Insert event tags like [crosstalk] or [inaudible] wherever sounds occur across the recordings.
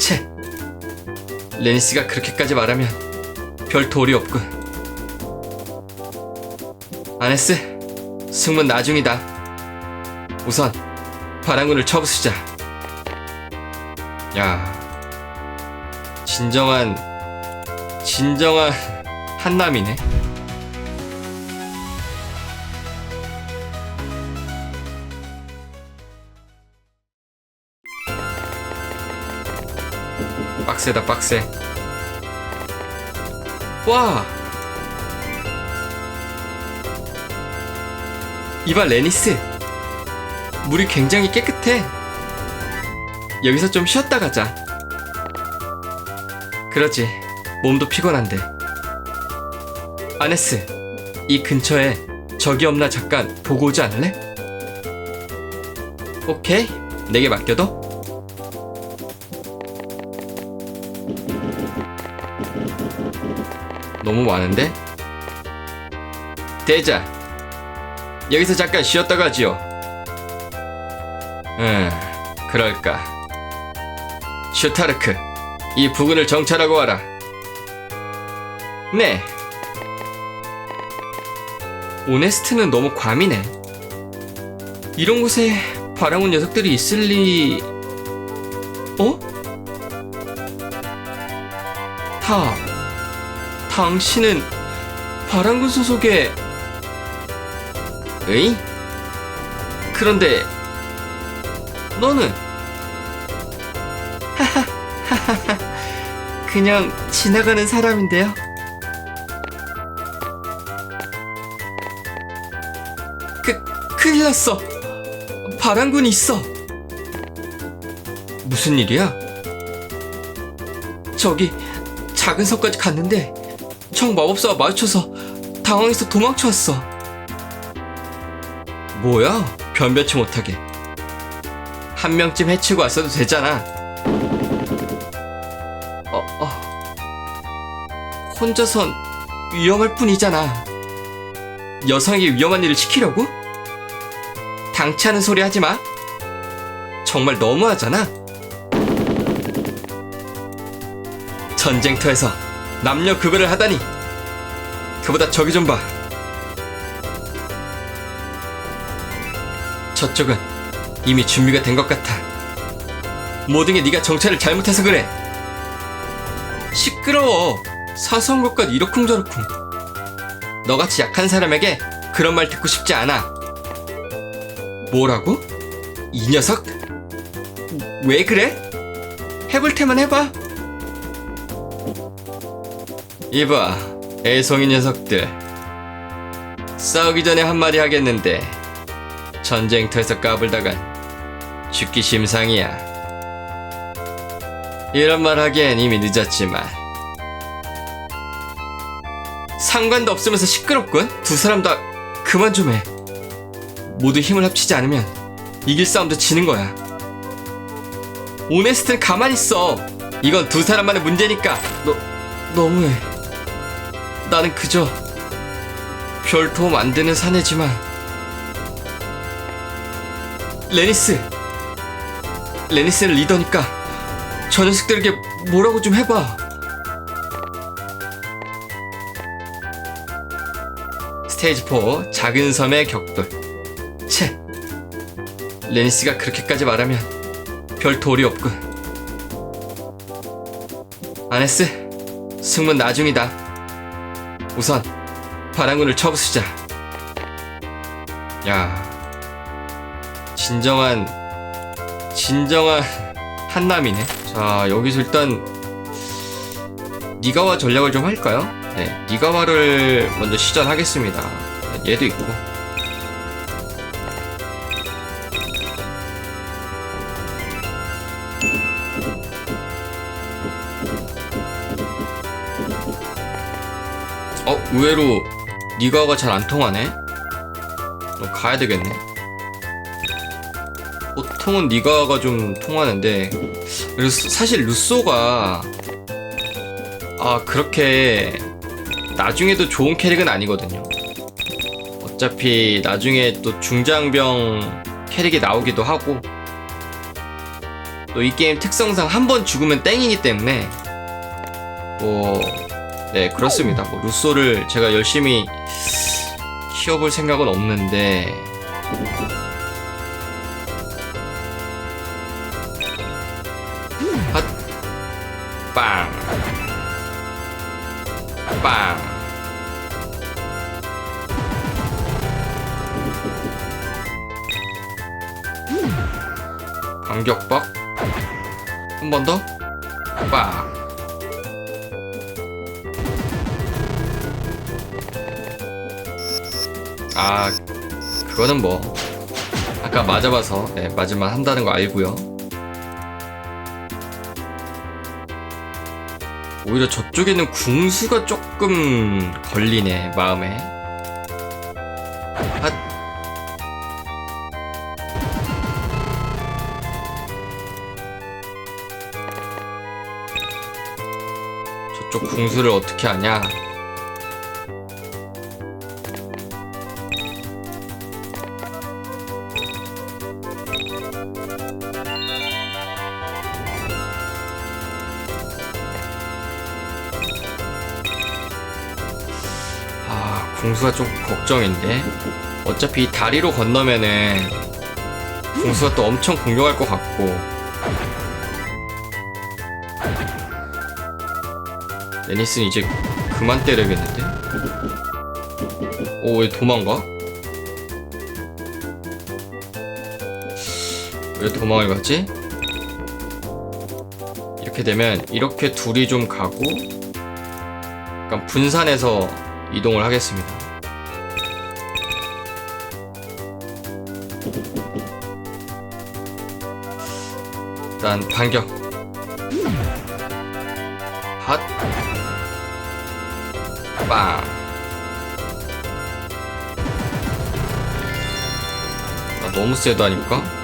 채. 레니스가 그렇게까지 말하면 별 도리 없군. 아네스, 승문 나중이다. 우선 바람군을 쳐부수자. 야, 진정한 진정한 한남이네. 빡세다 빡세. 와. 이봐 레니스. 물이 굉장히 깨끗해. 여기서 좀 쉬었다 가자. 그러지. 몸도 피곤한데. 아네스, 이 근처에 적이 없나 잠깐 보고 오지 않을래? 오케이, 내게 맡겨둬. 너무 많은데? 대자, 여기서 잠깐 쉬었다 가지요. 음, 그럴까. 슈타르크, 이 부근을 정찰하고 와라. 네. 오네스트는 너무 과미네. 이런 곳에 바람온 녀석들이 있을 리... 어? 타... 당신은 바람군 소속의... 에이? 그런데... 너는... 그냥 지나가는 사람인데요. 그, 큰일 났어. 바람군이 있어. 무슨 일이야? 저기 작은 섬까지 갔는데 청 마법사와 마주쳐서 당황해서 도망쳐왔어. 뭐야? 변변치 못하게. 한 명쯤 해치고 왔어도 되잖아. 어, 어. 혼자선 위험할 뿐이잖아. 여성에게 위험한 일을 시키려고? 않은 소리 하지 마. 정말 너무하잖아. 전쟁터에서 남녀 그거를 하다니. 그보다 저기 좀 봐. 저쪽은 이미 준비가 된 것 같아. 모든 게 네가 정찰을 잘못해서 그래. 시끄러워. 사소한 것까지 이러쿵저러쿵. 너같이 약한 사람에게 그런 말 듣고 싶지 않아. 뭐라고? 이 녀석? 왜 그래? 해볼 테면 해봐. 이봐, 애송이 녀석들. 싸우기 전에 한마디 하겠는데, 전쟁터에서 까불다간 죽기 심상이야. 이런 말 하기엔 이미 늦었지만, 상관도 없으면서 시끄럽군? 두 사람 다 그만 좀 해. 모두 힘을 합치지 않으면 이길 싸움도 지는 거야. 오네스트는 가만히 있어. 이건 두 사람만의 문제니까. 너, 너무해. 나는 그저 별 도움 안 되는 사내지만. 레니스. 레니스는 리더니까 저 녀석들에게 뭐라고 좀 해봐. 스테이지 4 작은 섬의 격돌 채 레니스가 그렇게까지 말하면 별 도리 없군 아네스 승문 나중이다 우선 바람군을 쳐부수자 야 진정한 진정한 한남이네 자 여기서 일단 니가와 전략을 좀 할까요? 네, 니가와를 먼저 시전하겠습니다. 얘도 있고. 의외로 니가와가 잘 안 통하네. 어, 가야 되겠네. 보통은 니가와가 좀 통하는데, 사실 루소가 아 그렇게 나중에도 좋은 캐릭은 아니거든요. 어차피 나중에 또 중장병 캐릭이 나오기도 하고 또 이 게임 특성상 한 번 죽으면 땡이기 때문에 뭐, 네, 그렇습니다. 뭐, 루소를 제가 열심히 키워볼 생각은 없는데, 핫, 빵, 빵. 반격박? 한 번 더, 아 그거는 뭐 아까 맞아봐서 네, 맞을만 한다는 거 알고요. 오히려 저쪽에는 궁수가 조금 걸리네 마음에. 핫. 저쪽 궁수를 어떻게 하냐 아, 궁수가 좀 걱정인데. 어차피 다리로 건너면은 궁수가 또 엄청 공격할 것 같고. 레니스는 이제 그만 때려야겠는데? 오, 왜 도망가? 왜 도망을 갔지? 이렇게 되면 이렇게 둘이 좀 가고 약간 분산해서 이동을 하겠습니다. 일단 반격. 핫. 빵. 아, 너무 세다니까?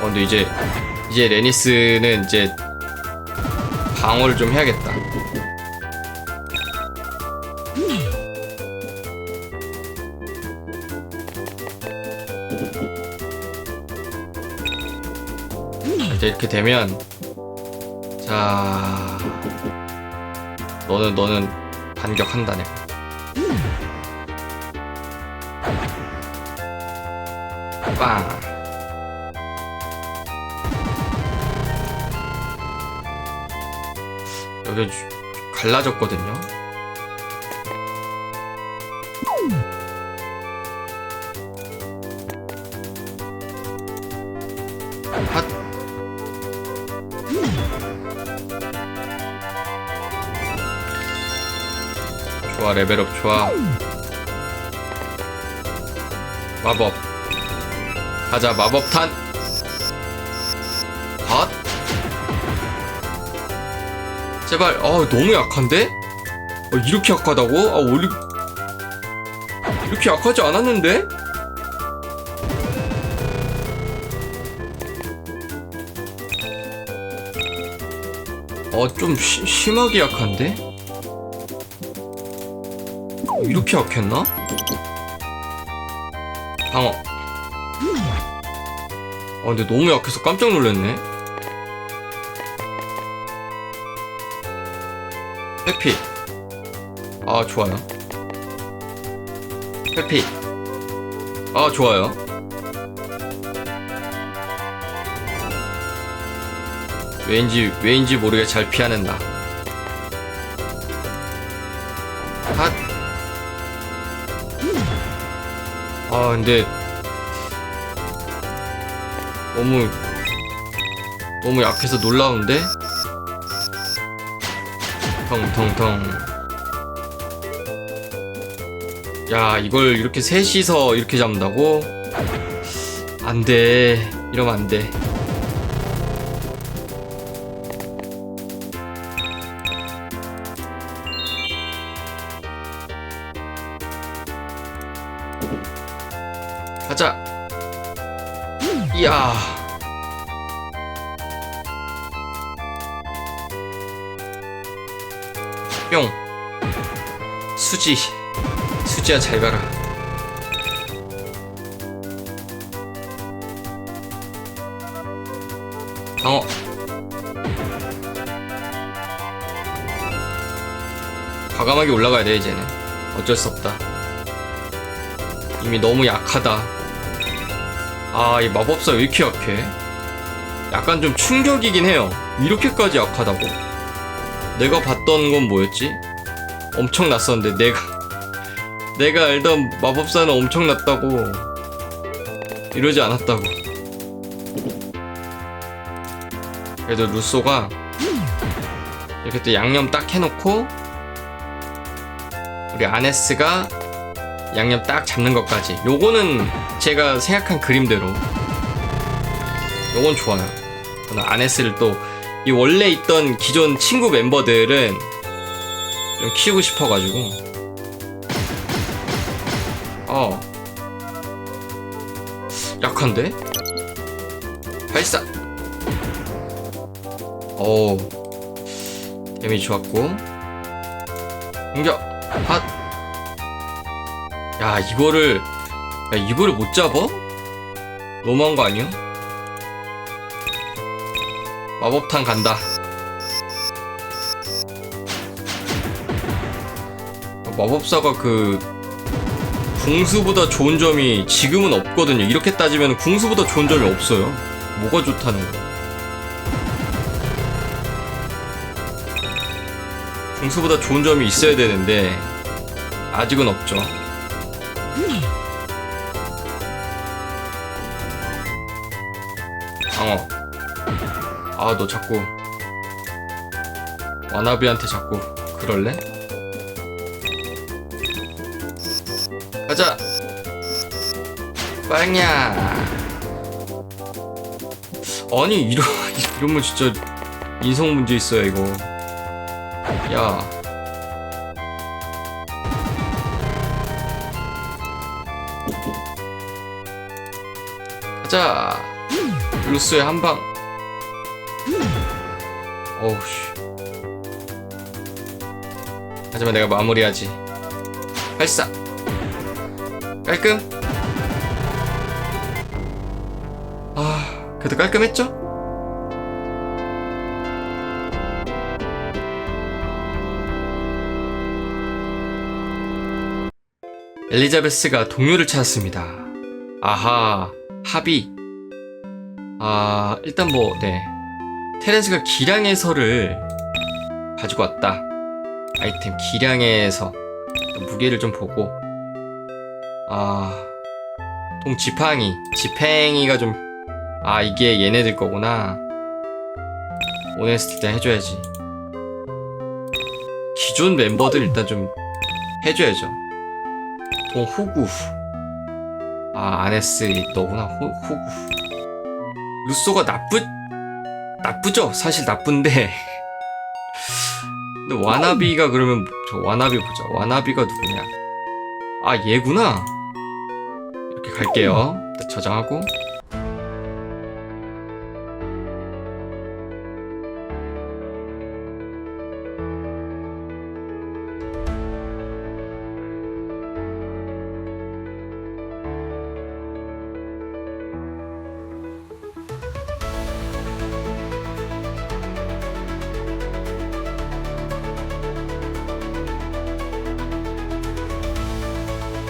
어, 근데 이제, 이제 레니스는 이제 방어를 좀 해야겠다. 자, 이제 이렇게 되면 자 너는 너는 반격한다 내가 빵 여기 주- 갈라졌거든요. 핫. 좋아 레벨업 좋아. 마법. 가자 마법탄. 핫. 제발 아 너무 약한데? 어, 이렇게 약하다고? 아 원래 이렇게 약하지 않았는데? 어좀 심하게 약한데? 어, 이렇게 약했나? 방어 아 근데 너무 약해서 깜짝 놀랐네. 회피. 아 좋아요. 회피. 아 좋아요. 왠지 왠지 모르게 잘 피하는 나 핫. 아 근데 너무 너무 약해서 놀라운데? 텅텅텅. 야 이걸 이렇게 셋이서 이렇게 잡는다고? 안돼. 이러면 안돼. 가자 이야. 뿅. 수지. 수지야 잘 가라. 방어. 과감하게 올라가야 돼 이제는. 어쩔 수 없다. 이미 너무 약하다. 아, 이 마법사 왜 이렇게 약해? 약간 좀 충격이긴 해요. 이렇게까지 약하다고. 내가 봤던 건 뭐였지? 엄청 났었는데 내가 [laughs] 내가 알던 마법사는 엄청 났다고 이러지 않았다고. 그래도 루소가 이렇게 또 양념 딱 해놓고 우리 아네스가 양념 딱 잡는 것까지. 요거는 제가 생각한 그림대로. 요건 좋아요. 저는 아네스를 또 이 원래 있던 기존 친구 멤버들은 좀 키우고 싶어가지고. 어. 약한데? 발사. 오 데미지 좋았고. 공격. 핫 야 이거를 야 이거를 못 잡아? 너무한 거 아니야? 마법탄 간다. 마법사가 그 궁수보다 좋은 점이 지금은 없거든요. 이렇게 따지면 궁수보다 좋은 점이 없어요. 뭐가 좋다는 거야? 궁수보다 좋은 점이 있어야 되는데 아직은 없죠 방어. 아, 너 자꾸 와나비한테 자꾸 그럴래? 가자. 빵야. 아니 이러 [laughs] 이러면 진짜 인성 문제 있어요 이거. 야. 가자. 루스의 한 방. 어우 씨. 하지만 내가 마무리하지. 발사. 깔끔. 아, 그래도 깔끔했죠? 엘리자베스가 동료를 찾았습니다. 아하, 합의. 아, 일단 뭐, 네. 테레스가 기량의 서를 가지고 왔다. 아이템 기량의 서. 무게를 좀 보고. 아, 동 지팡이. 지팽이가 좀, 아, 이게 얘네들 거구나. 오네스티 때 해줘야지. 기존 멤버들 일단 좀 해줘야죠. 동 호구. 아, 아네스 너구나. 호, 호구. 루소가 나쁘 나쁘죠? 사실 나쁜데. [laughs] 근데 와나비가 그러면 저 와나비 보자. 와나비가 누구냐? 아 얘구나. 이렇게 갈게요. 일단 저장하고